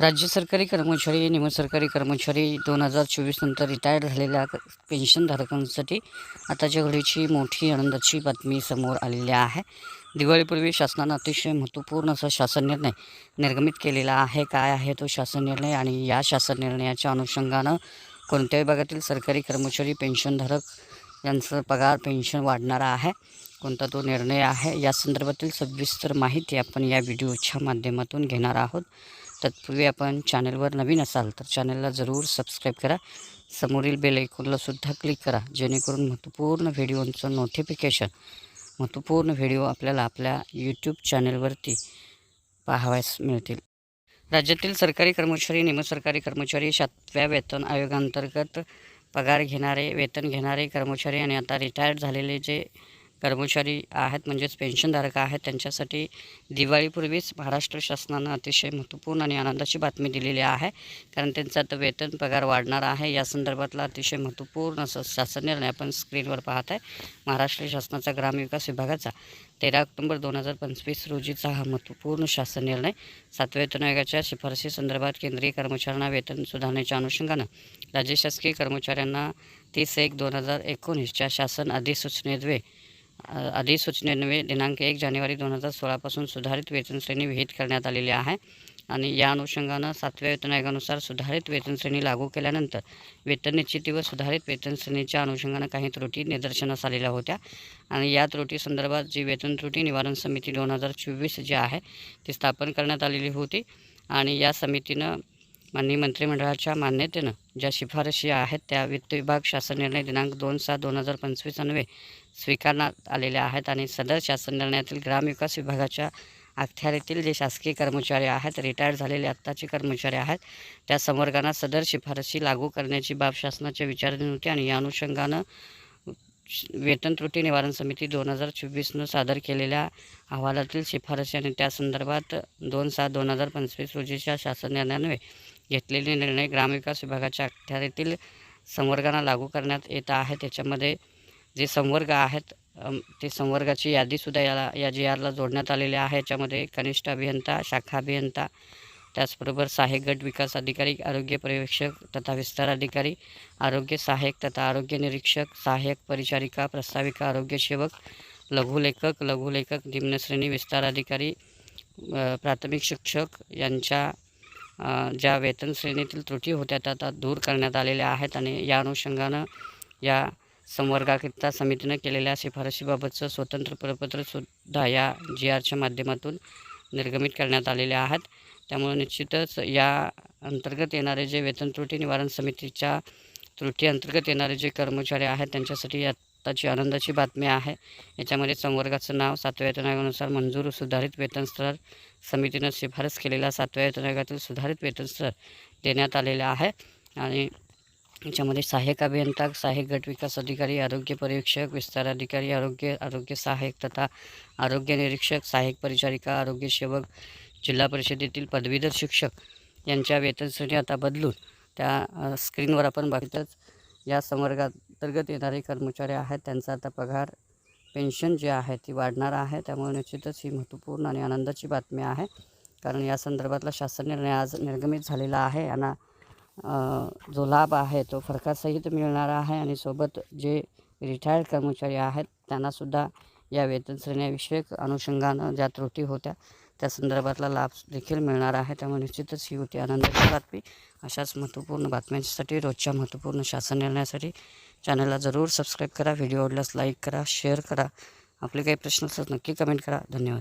राज्य सरकारी कर्मचारी निमसरकारी कर्मचारी दोन हजार चोवीस नंतर रिटायर झालेल्या क- पेन्शनधारकांसाठी आताच्या घडीची मोठी आनंदाची बातमी समोर आलेली आहे. दिवाळीपूर्वी शासनानं अतिशय महत्त्वपूर्ण असा शासन निर्णय निर्गमित केलेला आहे. काय आहे तो शासन निर्णय? आणि या शासन निर्णयाच्या अनुषंगानं कोणत्या विभागातील सरकारी कर्मचारी पेन्शनधारक यांचं पगार पेन्शन वाढणार आहे? कोणता तो निर्णय आहे? या संदर्भातील सविस्तर माहिती आपण या व्हिडिओच्या माध्यमातून घेणार आहोत. तत्पूर्वी आपण चॅनलवर नवीन असाल तर चॅनलला जरूर सबस्क्राईब करा. समोरील बेल आयकॉनला सुद्धा क्लिक करा. जेणेकरून महत्त्वपूर्ण व्हिडिओंचं नोटिफिकेशन महत्त्वपूर्ण व्हिडिओ आपल्याला आपल्या यूट्यूब चॅनलवरती पाहावयास मिळतील. राज्यातील सरकारी कर्मचारी निमसरकारी कर्मचारी सातव्या वेतन आयोगांतर्गत पगार घेणारे वेतन घेणारे कर्मचारी आणि आता रिटायर्ड झालेले जे कर्मचारी आहेत म्हणजेच पेन्शनधारक आहेत. त्यांच्यासाठी दिवाळीपूर्वीच महाराष्ट्र शासनानं अतिशय महत्त्वपूर्ण आणि आनंदाची बातमी दिलेली आहे. कारण त्यांचं आता वेतन पगार वाढणार आहे. या संदर्भातला अतिशय महत्त्वपूर्ण असं शासन निर्णय आपण स्क्रीनवर पाहत आहे. महाराष्ट्र शासनाचा ग्रामविकास विभागाचा तेरा ऑक्टोबर दोन हजार पंचवीस रोजीचा हा महत्त्वपूर्ण शासन निर्णय. सातव्या वेतन आयोगाच्या शिफारशी संदर्भात केंद्रीय कर्मचाऱ्यांना वेतन सुधारण्याच्या अनुषंगानं राज्य शासकीय कर्मचाऱ्यांना तीस एक दोन हजार एकोणीसच्या शासन अधिसूचनेद्वे अधिसूचनेन्वये दिनांक एक जानेवारी दोन हजार सोळापासून सुधारित वेतन श्रेणी विहित करण्यात आलेली आहे आणि या अनुषंगानं सातव्या वेतन आयोगानुसार सुधारित वेतन श्रेणी लागू केल्यानंतर वेतन निश्चिती व सुधारित वेतन श्रेणीच्या अनुषंगानं काही त्रुटी निदर्शनास आलेल्या होत्या. आणि या त्रुटी संदर्भात जी वेतन त्रुटी निवारण समिती दोन हजार चोवीस जी आहे ती स्थापन करण्यात आलेली होती. आणि या समितीनं माननीय मंत्रिमंडळाच्या मान्यतेनं ज्या शिफारशी आहेत त्या वित्त विभाग शासन निर्णय दिनांक दोन सात दोन हजार पंचवीस अन्वे स्वीकारण्यात आलेल्या आहेत आणि सदर शासन निर्णयातील ग्रामविकास विभागाच्या अखत्यारीतील जे शासकीय कर्मचारी आहेत रिटायर झालेले आत्ताचे कर्मचारी आहेत त्या संवर्गांना सदर शिफारशी लागू करण्याची बाब शासनाच्या विचारणी होती आणि या अनुषंगानं वेतन त्रुटी निवारण समिती दोन हजार चोवीसनं सादर केलेल्या अहवालातील शिफारशी आणि त्या संदर्भात दोन सात दोन हजार पंचवीस रोजीच्या शासन निर्णयान्वये घेतलेले निर्णय ग्रामविकास विभागाच्या अखत्यारीतील संवर्गांना लागू करण्यात येत आहे. त्याच्यामध्ये जे संवर्ग आहेत ते संवर्गाची यादीसुद्धा याला या जी आरला जोडण्यात आलेली आहे. याच्यामध्ये कनिष्ठ अभियंता शाखा अभियंता त्याचबरोबर सहाय्यक गट विकास अधिकारी आरोग्य पर्यवेक्षक तथा विस्तार अधिकारी आरोग्य सहाय्यक तथा आरोग्य निरीक्षक सहाय्यक परिचारिका प्रस्ताविका आरोग्य सेवक लघुलेखक लघुलेखक निम्नश्रेणी विस्तार अधिकारी प्राथमिक शिक्षक यांच्या ज्या वेतन श्रेणीतील त्रुटी होत्या त्या आता दूर करण्यात आलेल्या आहेत आणि या अनुषंगानं या संवर्गाकरिता समितीनं केलेल्या शिफारशीबाबतचं स्वतंत्र प्रपत्रसुद्धा या जी आरच्या माध्यमातून निर्गमित करण्यात आलेले आहेत. त्यामुळे निश्चितच या अंतर्गत येणारे जे वेतन त्रुटी निवारण समितीच्या त्रुटी अंतर्गत येणारे जे कर्मचारी आहेत त्यांच्यासाठी या आत्ताची आनंदाची बातमी आहे. याच्यामध्ये संवर्गाचं नाव सातव्या वेतन मंजूर सुधारित वेतन स्तर समितीनं शिफारस केलेल्या सातव्या वेतन सुधारित वेतन स्तर देण्यात आलेलं आहे. आणि याच्यामध्ये सहाय्यक अभियंता सहाय्यक गट विकास अधिकारी आरोग्य परीक्षक विस्तार अधिकारी आरोग्य आरोग्य सहाय्यक तथा आरोग्य निरीक्षक सहाय्यक परिचारिका आरोग्य सेवक जिल्हा परिषदेतील पदवीधर शिक्षक यांच्या वेतनश्रेणी आता बदलून त्या स्क्रीनवर आपण बघितलंच. या संवर्गात अंतर्गत येणारे कर्मचारी आहेत त्यांचा आता पगार पेन्शन जे आहे ती वाढणार आहे. त्यामुळे निश्चितच ही महत्त्वपूर्ण आणि आनंदाची बातमी आहे. कारण या संदर्भातला शासन निर्णय आज निर्गमित झालेला आहे. यांना जो लाभ आहे तो फरकासहित मिळणार आहे. आणि सोबत जे रिटायर्ड कर्मचारी आहेत त्यांनासुद्धा या वेतन श्रेण्याविषयक अनुषंगानं ज्या त्रुटी होत्या त्या संदर्भातला लाभ देखील मिळणार आहे. त्यामुळे निश्चितच ही होती आनंदाची बातमी. अशाच महत्त्वपूर्ण बातम्यांसाठी रोजच्या महत्त्वपूर्ण शासन निर्णयासाठी चॅनलला जरूर सबस्क्राईब करा. व्हिडिओ आवडल्यास लाईक करा शेअर करा. आपले काही प्रश्न असल्यास नक्की कमेंट करा. धन्यवाद.